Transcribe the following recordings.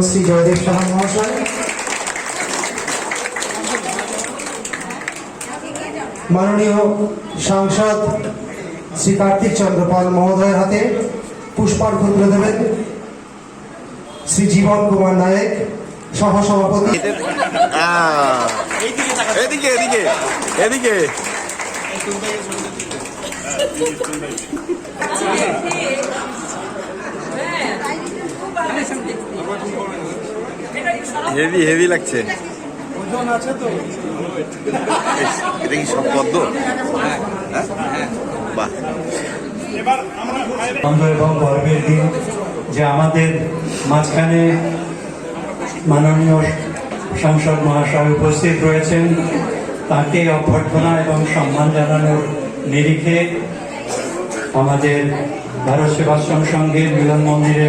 শ্রী জয়দেব সাহা মহাশয়। মাননীয় সাংসদ শ্রী কার্তিক চন্দ্র পাল মহোদয়ের হাতে পুষ্পার্ঘ তুলে দেবেন। শ্রী জীবন কুমার নায়ক সহসভাপতি। আহ, এদিকে এদিকে এদিকে। হেভি হেভি লাগছে। ইস, এটা কি সব পদ্ম? হ্যাঁ? বাহ। এবং গর্বের দিন যে আমাদের মাঝখানে মাননীয় সংসদ মহাশয় উপস্থিত রয়েছেন তাকে অভ্যর্থনা এবং সম্মান জানানোর নিরিখে আমাদের ভারত সেবাশ্রম সংঘের মিলন মন্দিরে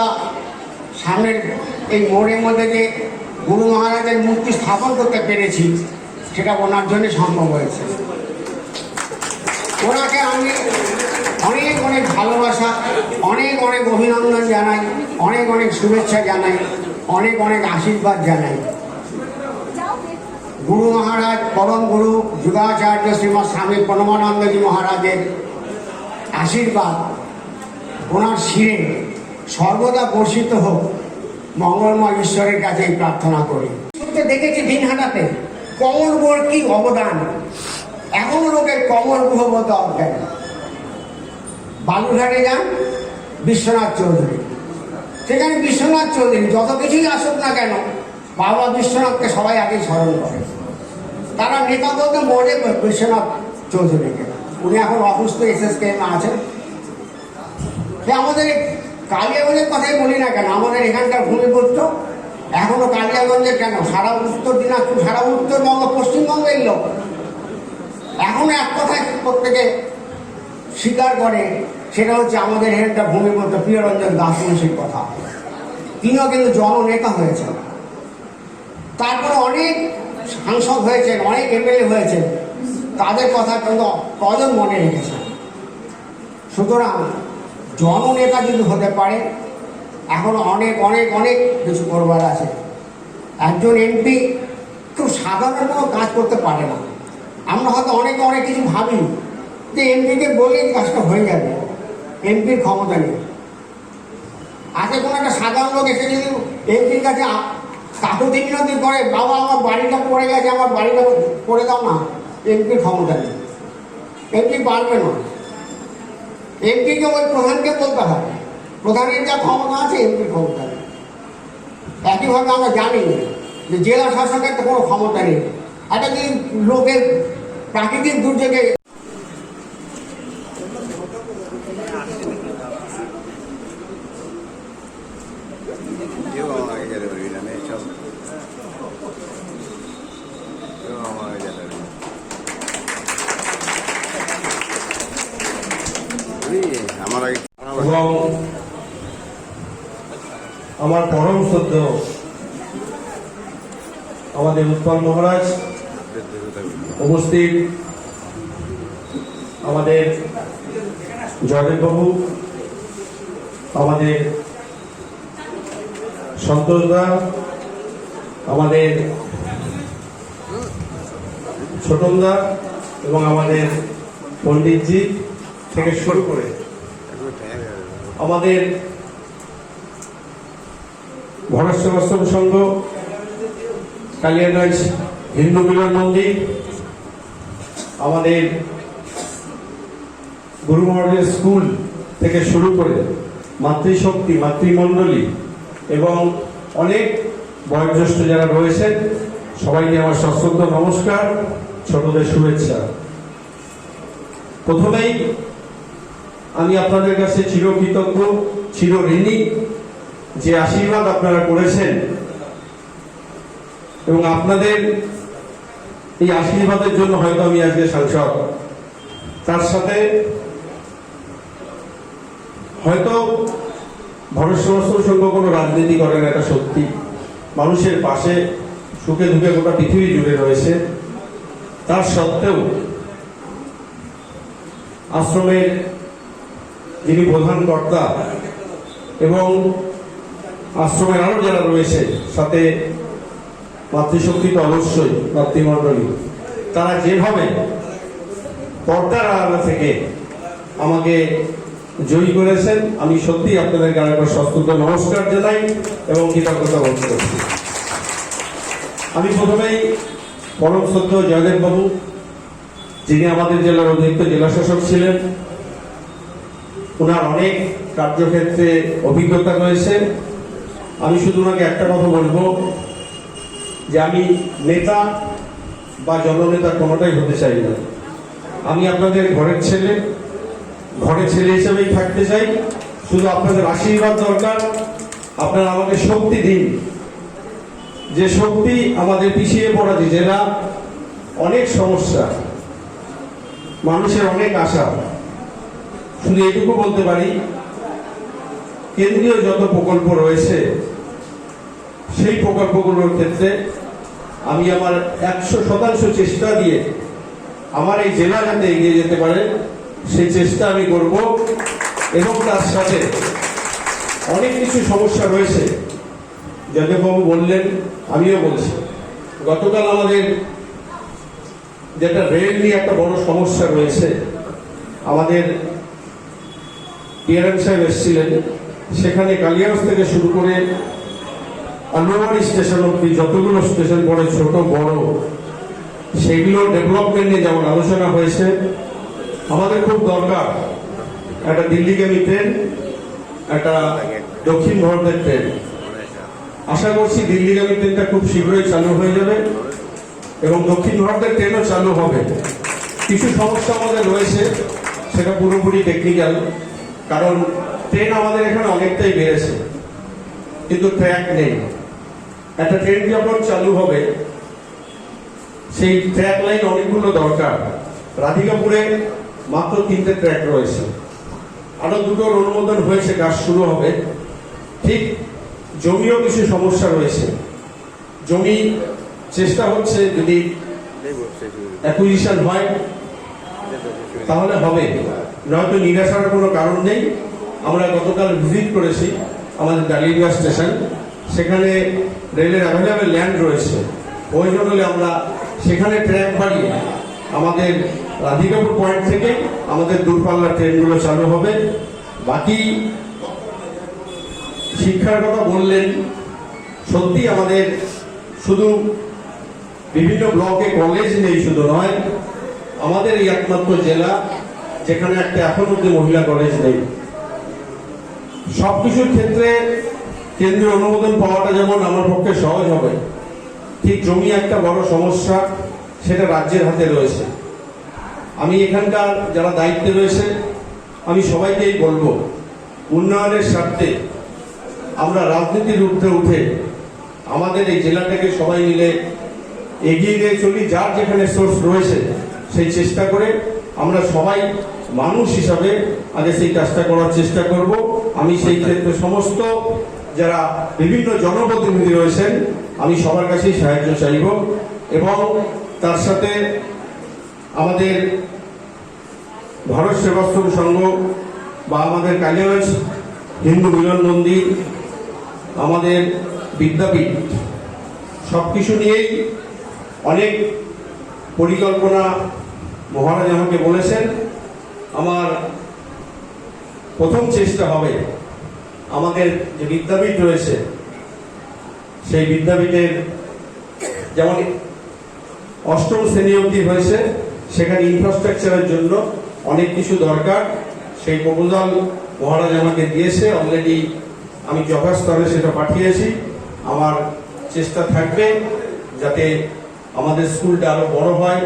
আমরা সামনের এই মোড়ের মধ্যে যে গুরু মহারাজের মূর্তি স্থাপন করতে পেরেছি, সেটা ওনার জন্য সম্ভব হয়েছে। ওনাকে আমি অনেক অনেক ভালোবাসা, অনেক অনেক অভিনন্দন জানাই, অনেক অনেক শুভেচ্ছা জানাই, অনেক অনেক আশীর্বাদ জানাই। গুরু মহারাজ, পরম গুরু যুগাচার্য শ্রীমৎ স্বামী প্রণমানন্দজি মহারাজের আশীর্বাদ, ওনার শিরে সর্বদা বর্ষিত হোক মঙ্গলময় ঈশ্বরের কাছে প্রার্থনা করি। সত্যি দেখেছি দিনহাটাতে কমল বোর কি অবদান? এখনও লোকের কমল গুহ মতো অজ্ঞান। বালুঘাটে যান, বিশ্বনাথ চৌধুরী। সেখানে বিশ্বনাথ চৌধুরী, যত কিছুই আসুক না কেন, বাবা বিশ্বনাথকে সবাই আগে স্মরণ করে। তারা নেতা বলতে মনে বিশ্বনাথ চৌধুরীকে। উনি এখন অসুস্থ এস এস এসএসকে আছেন আমাদের কালিয়াগঞ্জের কথাই বলি না কেন? আমাদের এখানকার ভূমিপুত্র। এখনও কালিয়াগঞ্জের কেন? সারা উত্তর দিনাজপুর, সারা উত্তরবঙ্গ, পশ্চিমবঙ্গের লোক। এখনও এক কথায় প্রত্যেকে স্বীকার করে, সেটা হচ্ছে আমাদের এখানকার ভূমিপুত্র প্রিয়রঞ্জন দাসমশীর কথা। তিনিও কিন্তু জননেতা হয়েছেন। তারপরে অনেক সাংসদ হয়েছেন, অনেক এমএলএ হয়েছেন। তাদের কথা কিন্তু কজন মনে রেখেছেন। সুতরাং জননেতা যদি হতে পারে। এখন অনেক অনেক অনেক কিছু করবার আছে। একজন এমপি খুব সাধারণ কোনো কাজ করতে পারে না। আমরা হয়তো অনেক অনেক কিছু ভাবি যে এমপিকে বললেই কাজটা হয়ে যাবে। এমপির ক্ষমতা নেই। আজকে কোনো একটা সাধারণ লোক এসে যদি এমপির কাছে কাকুতি মিনতি করে, বাবা, আমার বাড়িটা পড়ে গেছে, আমার বাড়িটা করে দাও না। এমপির ক্ষমতা নেই। এমপি পারবে না। এমপিকে ওই প্রধানকে বলতে হবে। প্রধানের যা ক্ষমতা আছে এমপির ক্ষমতা নেই। একইভাবে আমরা জানি যে জেলা শাসকের তো কোনো ক্ষমতা নেই। একটা যদি লোকের প্রাকৃতিক দুর্যোগে কেউ আমাকে যেতে পারবি না নে, চল কেউ আমাকে যেতে পারবি না। এই, আমার আগে এবং আমার পরম আমাদের উৎপল মহারাজ উপস্থিত, আমাদের জয়দেববাবু আমাদের সন্তোষদা আমাদের ছোটনদা এবং আমাদের পণ্ডিতজি থেকে শুরু করে। আমাদের ভরত সংঘ, কালিয়াগঞ্জ হিন্দু মিলন মন্দির, আমাদের গুরু মহারাজের স্কুল থেকে শুরু করে মাতৃশক্তি, মাতৃমণ্ডলী এবং অনেক বয়োজ্যেষ্ঠ যারা রয়েছেন, সবাইকে আমার সশ্রদ্ধ নমস্কার, ছোটদের শুভেচ্ছা। প্রথমেই আমি আপনাদের কাছে চিরকৃতজ্ঞ চির ঋণী যে আশীর্বাদ আপনারা করেছেন এবং আপনাদের এই আশীর্বাদের জন্য হয়তো আমি আজকে সাংসদ। তার সাথে হয়তো ভারত সংঘ কোনো রাজনীতি করে না এটা সত্যি। মানুষের পাশে সুখে দুঃখে গোটা পৃথিবী জুড়ে রয়েছে। তার সত্ত্বেও আশ্রমের যিনি প্রধান কর্তা এবং আশ্রমের আরও যারা রয়েছে, সাথে মাতৃশক্তি তো অবশ্যই, মাতৃমণ্ডলী, তারা যেভাবে পর্দার আড়ালে থেকে আমাকে জয়ী করেছেন, আমি সত্যি আপনাদের পর সস্তুত। নমস্কার জানাই এবং কৃতজ্ঞতা বোধ করছি। আমি প্রথমেই পরম সত্য জয়দেব বাবু, যিনি আমাদের জেলার অতিরিক্ত জেলা শাসক ছিলেন ওনার অনেক কার্যক্ষেত্রে অভিজ্ঞতা রয়েছে। আমি শুধু ওনাকে একটা কথা বলব যে আমি নেতা বা জননেতা কোনোটাই হতে চাই না। আমি আপনাদের ঘরের ছেলে ঘরের ছেলে হিসেবেই থাকতে চাই। শুধু আপনাদের আশীর্বাদ দরকার, আপনারা আমাকে শক্তি দিন। যে শক্তি আমাদের পিছিয়ে পড়া যে জেলা, অনেক সমস্যা, মানুষের অনেক আশা। শুধু এটুকু বলতে পারি কেন্দ্রীয় যত প্রকল্প রয়েছে, সেই প্রকল্পগুলোর ক্ষেত্রে আমি আমার একশো শতাংশ চেষ্টা দিয়ে আমার এই জেলা যাতে এগিয়ে যেতে পারে, সেই চেষ্টা আমি করব এবং তার সাথে অনেক কিছু সমস্যা রয়েছে। যাদববাবু বললেন, আমিও বলছি। গতকাল আমাদের যেটা রেল নিয়ে একটা বড় সমস্যা রয়েছে, আমাদের পিয়ারেন সাহেব এসেছিলেন। সেখানে কালিয়াগঞ্জ থেকে শুরু করে আনোয়ারি স্টেশন অব্দি যতগুলো স্টেশন পড়ে, ছোট, বড়, সেগুলো ডেভেলপমেন্ট নিয়ে যেমন আলোচনা হয়েছে, আমাদের খুব দরকার একটা দিল্লিগামী ট্রেন, একটা দক্ষিণ ভারতের ট্রেন। আশা করছি দিল্লিগামী ট্রেনটা খুব শীঘ্রই চালু হয়ে যাবে এবং দক্ষিণ ভারতের ট্রেনও চালু হবে। কিছু সমস্যা আমাদের রয়েছে, সেটা পুরোপুরি টেকনিক্যাল কারণ ট্রেন আমাদের এখানে অনেকটাই বেড়েছে। কিন্তু ট্র্যাক নেই। একটা ট্রেন যখন চালু হবে? সেই ট্র্যাক লাইন অনেকগুলো দরকার। রাধিকাপুরে মাত্র তিনটে ট্র্যাক রয়েছে। আরও দুটোর অনুমোদন হয়েছে, কাজ শুরু হবে। ঠিক জমিও কিছু সমস্যা রয়েছে। জমি চেষ্টা হচ্ছে যদি অ্যাকুইজিশন হয়, তাহলে হবে। নয়তো নিরাশার কোনো কারণ নেই। আমরা গতকাল ভিজিট করেছি আমাদের ডালিয়া স্টেশন। সেখানে রেলের অ্যাভেলেবেল ল্যান্ড রয়েছে। প্রয়োজন হলে আমরা সেখানে ট্র্যাক বাড়িয়ে আমাদের রাধিকাপুর পয়েন্ট থেকে আমাদের দূরপাল্লার ট্রেনগুলো চালু হবে। বাকি শিক্ষার কথা বললেন, সত্যি আমাদের শুধু বিভিন্ন ব্লকে কলেজ নেই শুধু নয়, আমাদের এই একমাত্র জেলা, যেখানে একটা এখন অব্দি মহিলা কলেজ নেই। সবকিছুর ক্ষেত্রে কেন্দ্রীয় অনুমোদন পাওয়াটা যেমন আমার পক্ষে সহজ হবে, ঠিক জমি একটা বড় সমস্যা সেটা রাজ্যের হাতে রয়েছে। আমি এখানকার যারা দায়িত্বে রয়েছে, আমি সবাইকেই বলব, উন্নয়নের স্বার্থে আমরা রাজনীতির ঊর্ধ্বে উঠে আমাদের এই জেলাটাকে সবাই মিলে এগিয়ে নিয়ে চলি, যার যেখানে সোর্স রয়েছে সেই চেষ্টা করে আমরা সবাই মানুষ হিসাবে আগে সেই কাজটা করার চেষ্টা করব। আমি সেই ক্ষেত্রে সমস্ত যারা বিভিন্ন জনপ্রতিনিধি রয়েছেন, আমি সবার কাছেই সাহায্য চাইব এবং তার সাথে আমাদের ভারত সেবাশ্রম সংঘ বা আমাদের কালিয়াগঞ্জ হিন্দু মিলন মন্দির, আমাদের বিদ্যাপীঠ সব কিছু নিয়েই অনেক পরিকল্পনা মহারাজ আমাকে বলেছেন। আমার প্রথম চেষ্টা হবে আমাদের যে বিদ্যাপীঠ রয়েছে, সেই বিদ্যাপীঠের যেমন অষ্টম শ্রেণি অবধি হয়েছে, সেখানে ইনফ্রাস্ট্রাকচারের জন্য অনেক কিছু দরকার। সেই প্রপোজাল মহারাজ আমাকে দিয়েছে অলরেডি আমি যথাস্তরে সেটা পাঠিয়েছি। আমার চেষ্টা থাকবে যাতে আমাদের স্কুলটা আরও বড় হয়।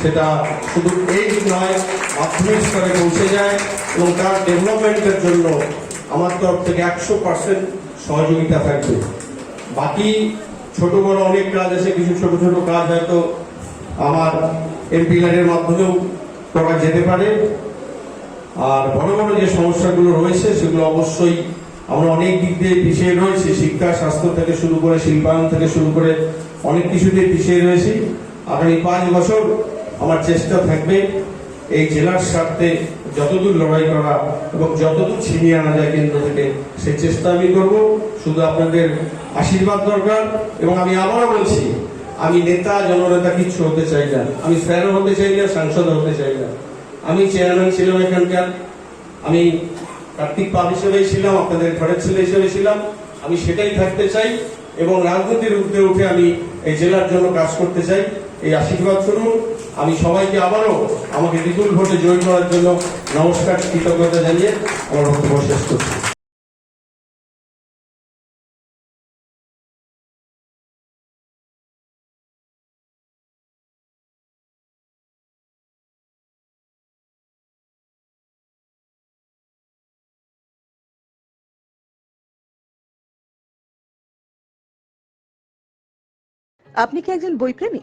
সেটা শুধু এইট নয়, মাধ্যমিক স্তরে পৌঁছে যায় এবং তার ডেভেলপমেন্টের জন্য আমার তরফ থেকে একশো পার্সেন্ট সহযোগিতা থাকবে। বাকি ছোট বড় অনেক কাজ আছে, কিছু ছোট ছোট কাজ হয়তো আমার এমপি লাইনের মাধ্যমেও করা যেতে পারে। আর বড় বড় যে সমস্যাগুলো রয়েছে, সেগুলো অবশ্যই আমরা অনেক দিক দিয়ে পিছিয়ে রয়েছি। শিক্ষা, স্বাস্থ্য থেকে শুরু করে শিল্পায়ন থেকে শুরু করে অনেক কিছুতে পিছিয়ে রয়েছি। আগামী পাঁচ বছর আমার চেষ্টা থাকবে এই জেলার স্বার্থে যতদূর লড়াই করা এবং যতদূর ছিনিয়ে আনা যায় কেন্দ্র থেকে সেই চেষ্টা আমি করব। শুধু আপনাদের আশীর্বাদ দরকার এবং আমি আবারও বলছি, আমি নেতা জননেতা কিচ্ছু হতে চাই না। আমি স্যারও হতে চাই না সাংসদ হতে চাই না। আমি চেয়ারম্যান ছিলাম এখানকার, আমি কার্তিক পাল হিসেবেই ছিলাম, আপনাদের ঘরের ছেলে হিসেবে ছিলাম। আমি সেটাই থাকতে চাই এবং রাজনীতির ঊর্ধ্বে উঠে আমি এই জেলার জন্য কাজ করতে চাই। এই আশীর্বাদ শুনুন। আমি সবাইকে আবারও আমাকে বিপুল ভোটে জয় করার জন্য নমস্কার, কৃতজ্ঞতা জানিয়ে আমার বক্তব্য শেষ করছি। আপনি কি একজন বই প্রেমী